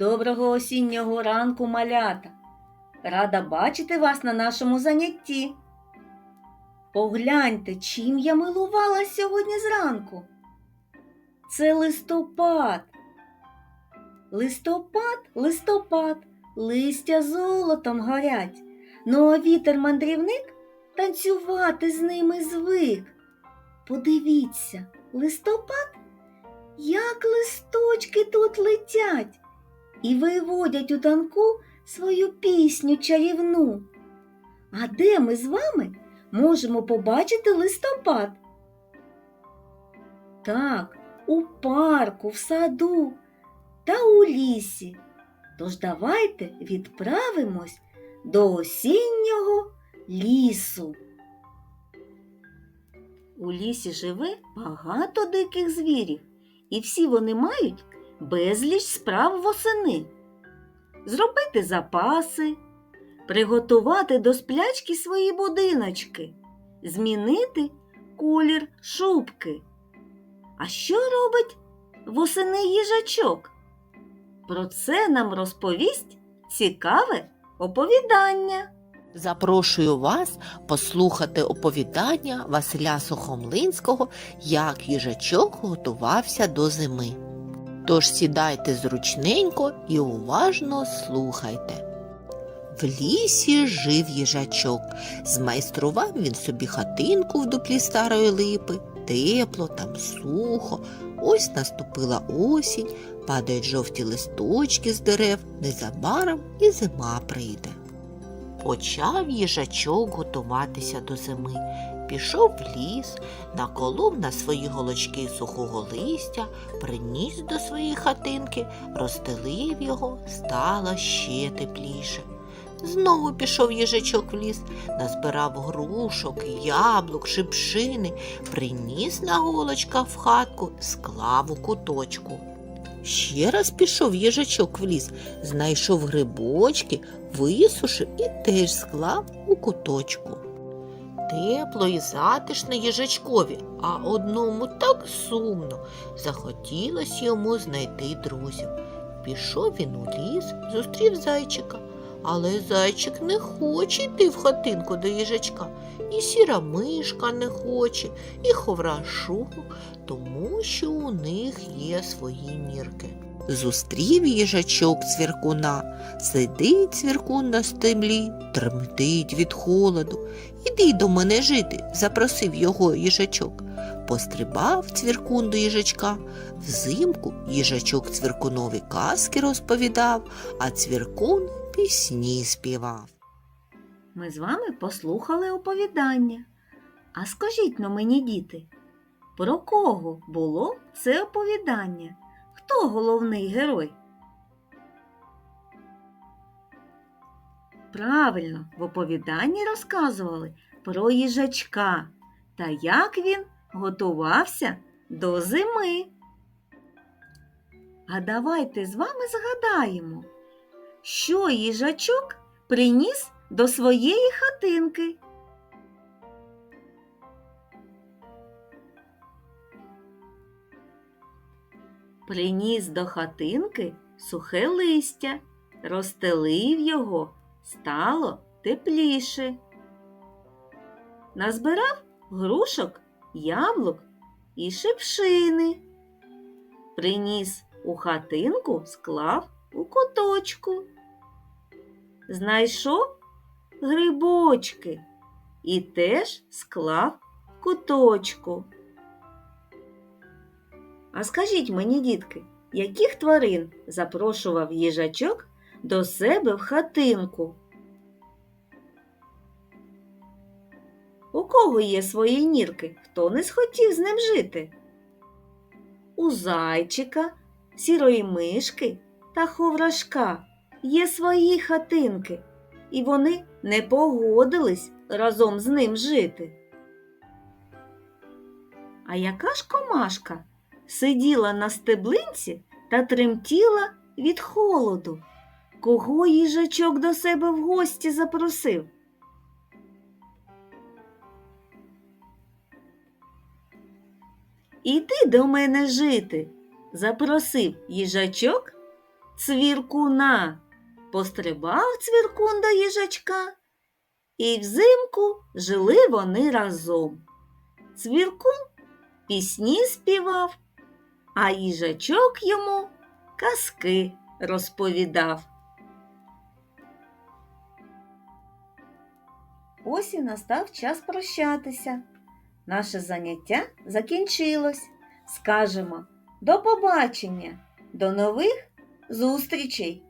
Доброго осіннього ранку, малята. Рада бачити вас на нашому занятті. Погляньте, чим я милувалась сьогодні зранку. Це листопад. Листопад, листопад, листя золотом горять. Ну а вітер-мандрівник танцювати з ними звик. Подивіться, листопад, як листочки тут летять і виводять у танку свою пісню чарівну. А де ми з вами можемо побачити листопад? Так, у парку, в саду та у лісі. Тож давайте відправимось до осіннього лісу. У лісі живе багато диких звірів, і всі вони мають безліч справ восени. Зробити запаси, приготувати до сплячки свої будиночки, змінити колір шубки. А що робить восени їжачок? Про це нам розповість цікаве оповідання. Запрошую вас послухати оповідання Василя Сухомлинського, як їжачок готувався до зими. Тож сідайте зручненько і уважно слухайте. В лісі жив їжачок. Змайстрував він собі хатинку в дуплі старої липи, тепло, там сухо. Ось наступила осінь, падають жовті листочки з дерев, незабаром і зима прийде. Почав їжачок готуватися до зими. Пішов в ліс, наколов на свої голочки сухого листя, приніс до своєї хатинки, розстелив його, стало ще тепліше. Знову пішов їжачок в ліс, назбирав грушок, яблук, шипшини, приніс на голочках в хатку, склав у куточку. Ще раз пішов їжачок в ліс, знайшов грибочки, висушив і теж склав у куточку. Тепло і затишно їжачкові, а одному так сумно. Захотілось йому знайти друзів. Пішов він у ліс, зустрів зайчика, але зайчик не хоче йти в хатинку до їжачка. І сіра мишка не хоче, і ховрашу, тому що у них є свої мірки. Зустрів їжачок цвіркуна, сидить цвіркун на стемлі, тремтить від холоду. Іди до мене жити, запросив його їжачок. Пострибав цвіркун до їжачка. Взимку їжачок цвіркунові казки розповідав, а цвіркун пісні співав. Ми з вами послухали оповідання. А скажіть но мені, діти, про кого було це оповідання? Хто головний герой? Правильно, в оповіданні розказували про їжачка та як він готувався до зими. А давайте з вами згадаємо, що їжачок приніс до своєї хатинки. Приніс до хатинки сухе листя, розстелив його, стало тепліше. Назбирав грушок, яблук і шипшини. Приніс у хатинку, склав у куточку знайшов грибочки і теж склав куточку. А скажіть мені, дітки, яких тварин запрошував їжачок до себе в хатинку? У кого є свої нірки, хто не схотів з ним жити? У зайчика, сірої мишки та ховрашка є свої хатинки, і вони не погодились разом з ним жити. А яка ж комашка сиділа на стеблинці та тремтіла від холоду? Кого їжачок до себе в гості запросив? Іди до мене жити, запросив їжачок цвіркуна. Пострибав цвіркун до їжачка, і взимку жили вони разом. Цвіркун пісні співав, а їжачок йому казки розповідав. Ось і настав час прощатися. Наше заняття закінчилось. Скажемо до побачення, до нових зустрічей!